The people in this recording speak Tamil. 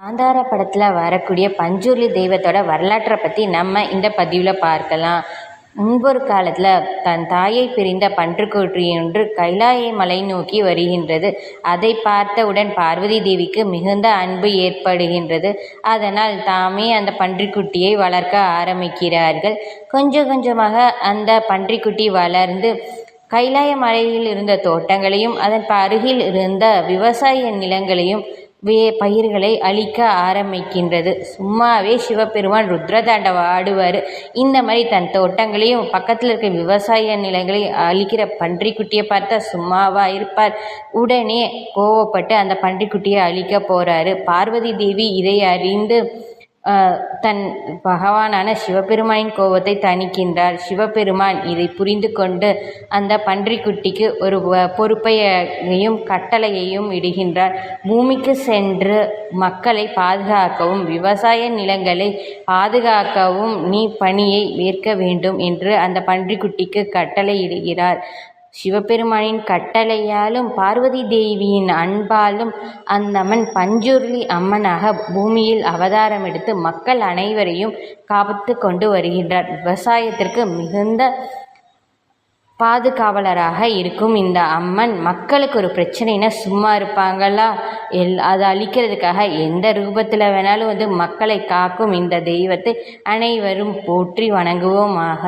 காந்தார படத்தில் வரக்கூடிய பஞ்சூர்லி தெய்வத்தோட வரலாற்றை பற்றி நம்ம இந்த பதிவில் பார்க்கலாம். முன்பொரு காலத்தில் தன் தாயை பிரிந்த பன்றுக்குட்டியொன்று கைலாய மலை நோக்கி வருகின்றது. அதை பார்த்தவுடன் பார்வதி தேவிக்கு மிகுந்த அன்பு ஏற்படுகின்றது. அதனால் தாமே அந்த பன்றிக்குட்டியை வளர்க்க ஆரம்பிக்கிறார்கள். கொஞ்சம் கொஞ்சமாக அந்த பன்றிக்குட்டி வளர்ந்து கைலாய மலையில் இருந்த தோட்டங்களையும் அதன் அருகில் இருந்த விவசாய நிலங்களையும் வே பயிர்களை அழிக்க ஆரம்பிக்கின்றது. சும்மாவே சிவபெருமான் ருத்ரதாண்டவ ஆடுவார். இந்த மாதிரி தன் தோட்டங்களையும் பக்கத்தில் இருக்க விவசாய நிலங்களையும் அழிக்கிற பன்றிக்குட்டியை பார்த்தா சும்மாவா இருப்பார். உடனே கோவப்பட்டு அந்த பன்றிக்குட்டியை அழிக்க போகிறாரு பார்வதி தேவி இதை அறிந்து தன் பகவானான சிவபெருமானின் கோபத்தை தணிக்கின்றார். சிவபெருமான் இதை புரிந்து கொண்டு அந்த பன்றிக்குட்டிக்கு ஒரு பொறுப்பையையும் கட்டளையையும் இடுகின்றார். பூமிக்கு சென்று மக்களை பாதுகாக்கவும் விவசாய நிலங்களை பாதுகாக்கவும் நீ பணியை ஏற்க வேண்டும் என்று அந்த பன்றிக்குட்டிக்கு கட்டளையிடுகிறார். சிவபெருமானின் கட்டளையாலும் பார்வதி தேவியின் அன்பாலும் அந்தம்மன் பஞ்சுருளி அம்மனாக பூமியில் அவதாரம் எடுத்து மக்கள் அனைவரையும் காத்து கொண்டு வருகின்றார். விவசாயத்திற்கு மிகுந்த பாதுகாவலராக இருக்கும் இந்த அம்மன் மக்களுக்கு ஒரு பிரச்சனைனா சும்மா இருப்பாங்களா? எல் அதை அழிக்கிறதுக்காக எந்த ரூபத்தில் வேணாலும் வந்து மக்களை காக்கும் இந்த தெய்வத்தை அனைவரும் போற்றி வணங்குவோமாக.